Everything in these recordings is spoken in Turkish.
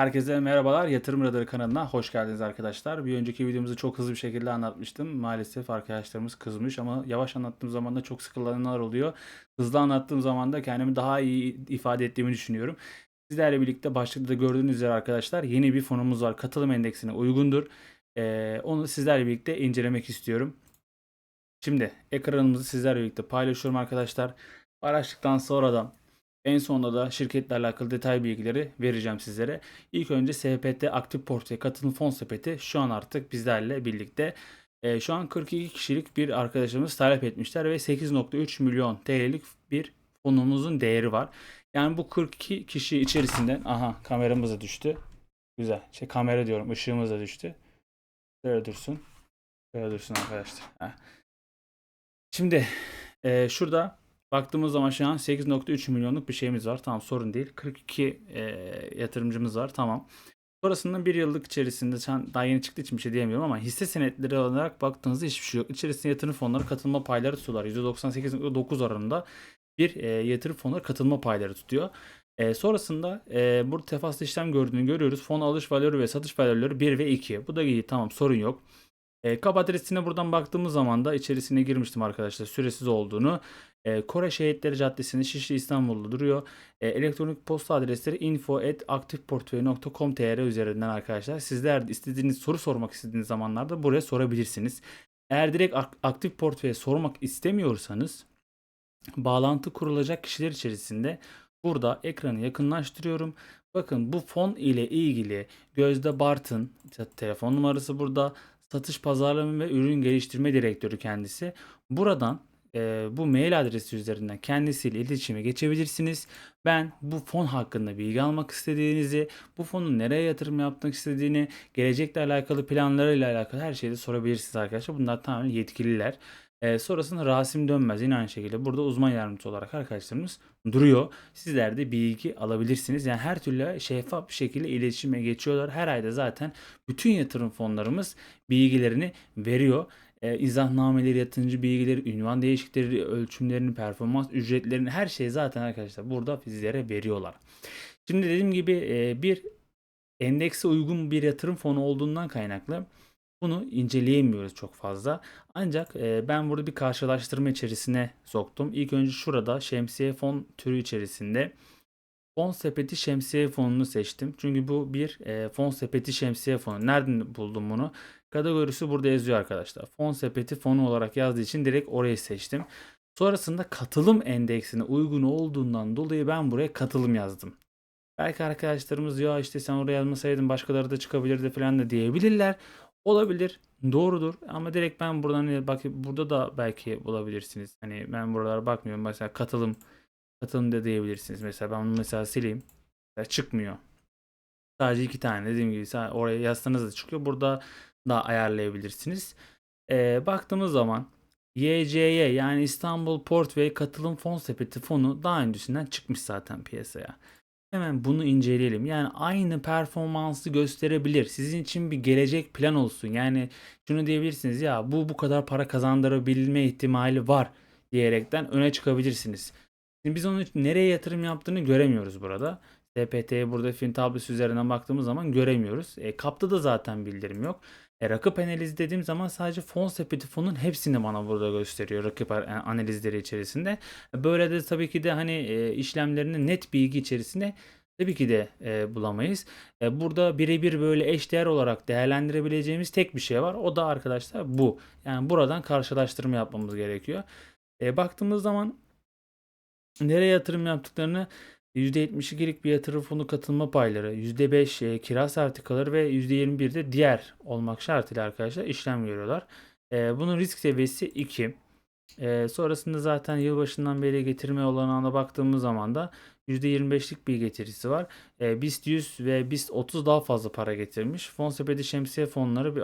Herkese merhabalar. Yatırım Radarı kanalına hoş geldiniz arkadaşlar. Bir önceki videomuzu çok hızlı bir şekilde anlatmıştım. Maalesef arkadaşlarımız kızmış ama yavaş anlattığım zaman da çok sıkılanlar oluyor. Hızlı anlattığım zaman da kendimi daha iyi ifade ettiğimi düşünüyorum. Sizlerle birlikte başlıkta da gördüğünüz üzere arkadaşlar yeni bir fonumuz var. Katılım endeksine uygundur. Ee, onu sizlerle birlikte incelemek istiyorum. Şimdi ekranımızı sizlerle birlikte paylaşıyorum arkadaşlar. Paylaştıktan sonra da en sonunda da şirketle alakalı detay bilgileri vereceğim sizlere. İlk önce SPT aktif portföy katılım fon sepeti şu an artık bizlerle birlikte. Ee, şu an 42 kişilik bir arkadaşımız talep etmişler ve 8.3 milyon TL'lik bir fonumuzun değeri var. Yani bu 42 kişi içerisinden aha kameramız da düştü. Güzel. Şey kamera diyorum ışığımız da düştü. Böyle dursun. Böyle dursun arkadaşlar. Heh. Şimdi e, şurada baktığımız zaman şu an 8.3 milyonluk bir şeyimiz var. Tamam sorun değil. 42 e, yatırımcımız var. Tamam. Sonrasında bir yıllık içerisinde an daha yeni çıktığı için bir şey diyemiyorum ama hisse senetleri olarak baktığınızda hiçbir şey yok. İçerisinde yatırım fonları katılma payları tutuyorlar. %98.9 oranında bir e, yatırım fonları katılma payları tutuyor. E, sonrasında e, burada tefaslı işlem gördüğünü görüyoruz. Fon alış valörü ve satış valörleri 1 ve 2. Bu da iyi tamam sorun yok. E, kap adresine buradan baktığımız zaman da içerisine girmiştim arkadaşlar süresiz olduğunu. E, Kore Şehitleri Caddesi'nde Şişli İstanbul'da duruyor. E, elektronik posta adresleri info.aktifportföy.com.tr üzerinden arkadaşlar. Sizler de istediğiniz soru sormak istediğiniz zamanlarda buraya sorabilirsiniz. Eğer direkt ak- aktif portföye sormak istemiyorsanız bağlantı kurulacak kişiler içerisinde burada ekranı yakınlaştırıyorum. Bakın bu fon ile ilgili Gözde Bartın telefon numarası burada satış pazarlama ve ürün geliştirme direktörü kendisi. Buradan e, bu mail adresi üzerinden kendisiyle iletişime geçebilirsiniz. Ben bu fon hakkında bilgi almak istediğinizi, bu fonun nereye yatırım yapmak istediğini, gelecekle alakalı planlarıyla alakalı her şeyi de sorabilirsiniz arkadaşlar. Bunlar tamamen yetkililer. E, sonrasında Rasim Dönmez yine aynı şekilde burada uzman yardımcısı olarak arkadaşlarımız duruyor. Sizler de bilgi alabilirsiniz. Yani her türlü şeffaf bir şekilde iletişime geçiyorlar. Her ayda zaten bütün yatırım fonlarımız bilgilerini veriyor. E, izahnnameleri, yatırımcı bilgileri, ünvan değişiklikleri, ölçümlerini, performans ücretlerini her şeyi zaten arkadaşlar burada sizlere veriyorlar. Şimdi dediğim gibi e, bir endekse uygun bir yatırım fonu olduğundan kaynaklı bunu inceleyemiyoruz çok fazla. Ancak e, ben burada bir karşılaştırma içerisine soktum. İlk önce şurada şemsiye fon türü içerisinde fon sepeti şemsiye fonunu seçtim. Çünkü bu bir e, fon sepeti şemsiye fonu. Nereden buldum bunu? Kategorisi burada yazıyor arkadaşlar. Fon sepeti fonu olarak yazdığı için direkt orayı seçtim. Sonrasında katılım endeksine uygun olduğundan dolayı ben buraya katılım yazdım. Belki arkadaşlarımız ya işte sen oraya yazmasaydın başkaları da çıkabilirdi falan da diyebilirler. Olabilir. Doğrudur. Ama direkt ben buradan hani bak burada da belki bulabilirsiniz. Hani ben buralara bakmıyorum. Mesela katılım katılım da diyebilirsiniz. Mesela ben bunu mesela sileyim. Mesela çıkmıyor. Sadece iki tane dediğim gibi oraya yazsanız da çıkıyor. Burada da ayarlayabilirsiniz. Ee, baktığımız zaman YCY yani İstanbul Portföy Katılım Fon Sepeti fonu daha öncesinden çıkmış zaten piyasaya. Hemen bunu inceleyelim. Yani aynı performansı gösterebilir. Sizin için bir gelecek plan olsun. Yani şunu diyebilirsiniz ya bu bu kadar para kazandırabilme ihtimali var diyerekten öne çıkabilirsiniz. Şimdi biz onun nereye yatırım yaptığını göremiyoruz burada. SPT'ye burada fin tablosu üzerinden baktığımız zaman göremiyoruz. E, kapta da zaten bildirim yok. E, rakip analizi dediğim zaman sadece fon sepeti fonun hepsini bana burada gösteriyor rakip analizleri içerisinde. Böyle de tabii ki de hani e, işlemlerini net bilgi içerisinde tabii ki de e, bulamayız. E, burada birebir böyle eşdeğer olarak değerlendirebileceğimiz tek bir şey var. O da arkadaşlar bu. Yani buradan karşılaştırma yapmamız gerekiyor. E, baktığımız zaman nereye yatırım yaptıklarını %72'lik bir yatırım fonu katılma payları, %5 e, kira sertifikaları ve %21 de diğer olmak şartıyla arkadaşlar işlem görüyorlar. E, bunun risk seviyesi 2. E, sonrasında zaten yılbaşından beri getirme olanağına baktığımız zaman da %25'lik bir getirisi var. BIST 100 ve BIST 30 daha fazla para getirmiş. Fon sepeti şemsiye fonları bir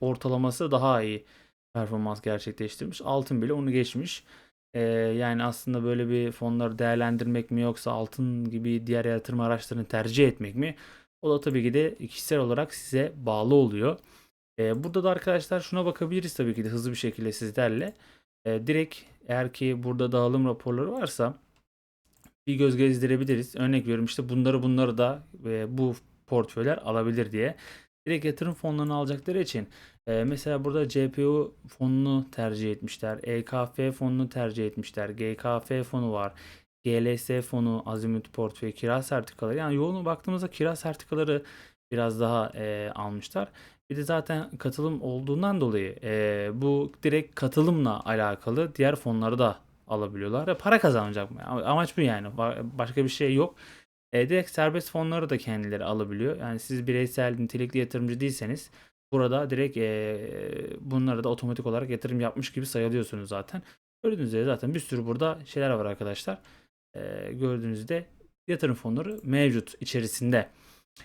ortalaması daha iyi performans gerçekleştirmiş. Altın bile onu geçmiş. Ee, yani aslında böyle bir fonları değerlendirmek mi yoksa altın gibi diğer yatırım araçlarını tercih etmek mi? O da tabii ki de kişisel olarak size bağlı oluyor. Ee, burada da arkadaşlar şuna bakabiliriz tabii ki de hızlı bir şekilde sizlerle. Ee, direkt eğer ki burada dağılım raporları varsa bir göz gezdirebiliriz. Örnek veriyorum işte bunları bunları da e, bu portföyler alabilir diye. Direkt yatırım fonlarını alacakları için e, mesela burada CPU fonunu tercih etmişler. EKF fonunu tercih etmişler. GKF fonu var. GLS fonu, Azimut portföy, kira sertifikaları. Yani yoğun baktığımızda kira sertifikaları biraz daha e, almışlar. Bir de zaten katılım olduğundan dolayı e, bu direkt katılımla alakalı diğer fonları da alabiliyorlar. Ve para kazanacak mı? Amaç bu yani. Ba- Başka bir şey yok. E, direkt serbest fonları da kendileri alabiliyor. Yani siz bireysel nitelikli yatırımcı değilseniz burada direkt e, bunları da otomatik olarak yatırım yapmış gibi sayılıyorsunuz zaten. Gördüğünüz üzere zaten bir sürü burada şeyler var arkadaşlar. E, gördüğünüzde yatırım fonları mevcut içerisinde.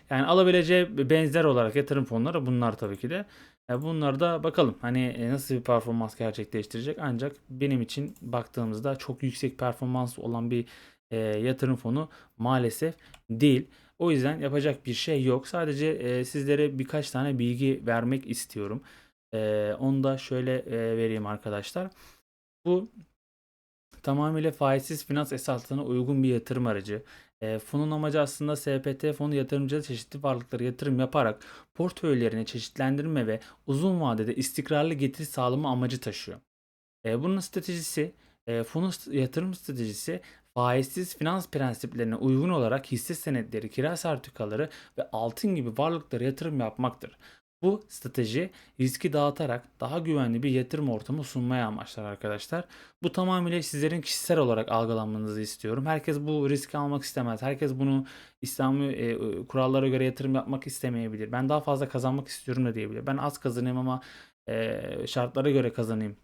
Yani alabileceği benzer olarak yatırım fonları bunlar tabii ki de. E, bunlar da bakalım hani e, nasıl bir performans gerçekleştirecek. Ancak benim için baktığımızda çok yüksek performans olan bir e, yatırım fonu maalesef değil. O yüzden yapacak bir şey yok. Sadece e, sizlere birkaç tane bilgi vermek istiyorum. E, onu da şöyle e, vereyim arkadaşlar. Bu tamamıyla faizsiz finans esaslarına uygun bir yatırım aracı. E, fonun amacı aslında SPT fonu yatırımcıya çeşitli varlıklara yatırım yaparak portföylerini çeşitlendirme ve uzun vadede istikrarlı getiri sağlama amacı taşıyor. E, bunun stratejisi, e, fonun yatırım stratejisi faizsiz finans prensiplerine uygun olarak hisse senetleri, kira sertifikaları ve altın gibi varlıklara yatırım yapmaktır. Bu strateji riski dağıtarak daha güvenli bir yatırım ortamı sunmaya amaçlar arkadaşlar. Bu tamamıyla sizlerin kişisel olarak algılanmanızı istiyorum. Herkes bu riski almak istemez. Herkes bunu İslami e, kurallara göre yatırım yapmak istemeyebilir. Ben daha fazla kazanmak istiyorum da diyebilir. Ben az kazanayım ama e, şartlara göre kazanayım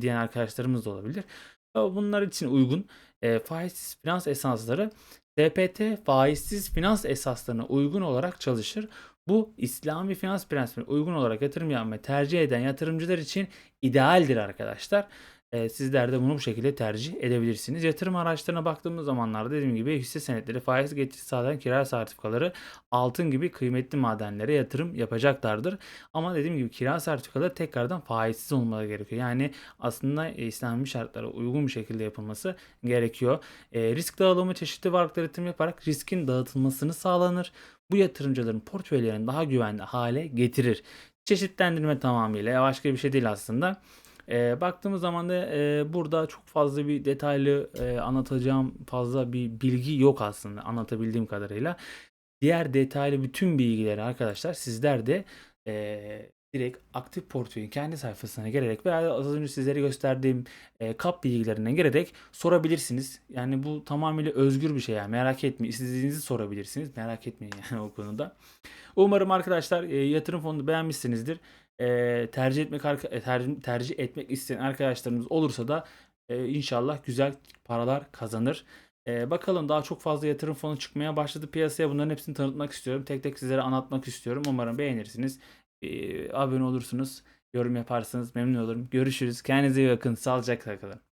diyen arkadaşlarımız da olabilir. Bunlar için uygun e, faizsiz finans esasları TPT faizsiz finans esaslarına uygun olarak çalışır. Bu İslami finans prensibine uygun olarak yatırım yapmayı tercih eden yatırımcılar için idealdir arkadaşlar. Ee, sizler de bunu bu şekilde tercih edebilirsiniz. Yatırım araçlarına baktığımız zamanlarda dediğim gibi hisse senetleri, faiz getirisi sağlayan kira sertifikaları, altın gibi kıymetli madenlere yatırım yapacaklardır. Ama dediğim gibi kira sertifikaları tekrardan faizsiz olmaları gerekiyor. Yani aslında e, İslami şartlara uygun bir şekilde yapılması gerekiyor. E, risk dağılımı çeşitli varlıklara yatırım yaparak riskin dağıtılmasını sağlanır. Bu yatırımcıların portföylerini daha güvenli hale getirir. Çeşitlendirme tamamıyla başka bir şey değil aslında. E, baktığımız zaman da e, burada çok fazla bir detaylı e, anlatacağım fazla bir bilgi yok aslında anlatabildiğim kadarıyla. Diğer detaylı bütün bilgileri arkadaşlar sizler de e, direkt aktif portföyün kendi sayfasına gelerek veya az önce sizlere gösterdiğim e, kap bilgilerinden girerek sorabilirsiniz. Yani bu tamamıyla özgür bir şey yani merak etmeyin. İstediğinizi sorabilirsiniz. Merak etmeyin yani o konuda. Umarım arkadaşlar e, yatırım fonunu beğenmişsinizdir. E, tercih etmek tercih etmek isteyen arkadaşlarımız olursa da e, inşallah güzel paralar kazanır. E, bakalım daha çok fazla yatırım fonu çıkmaya başladı piyasaya. Bunların hepsini tanıtmak istiyorum. Tek tek sizlere anlatmak istiyorum. Umarım beğenirsiniz. E, abone olursunuz. Yorum yaparsınız. Memnun olurum. Görüşürüz. Kendinize iyi bakın. Sağlıcakla kalın.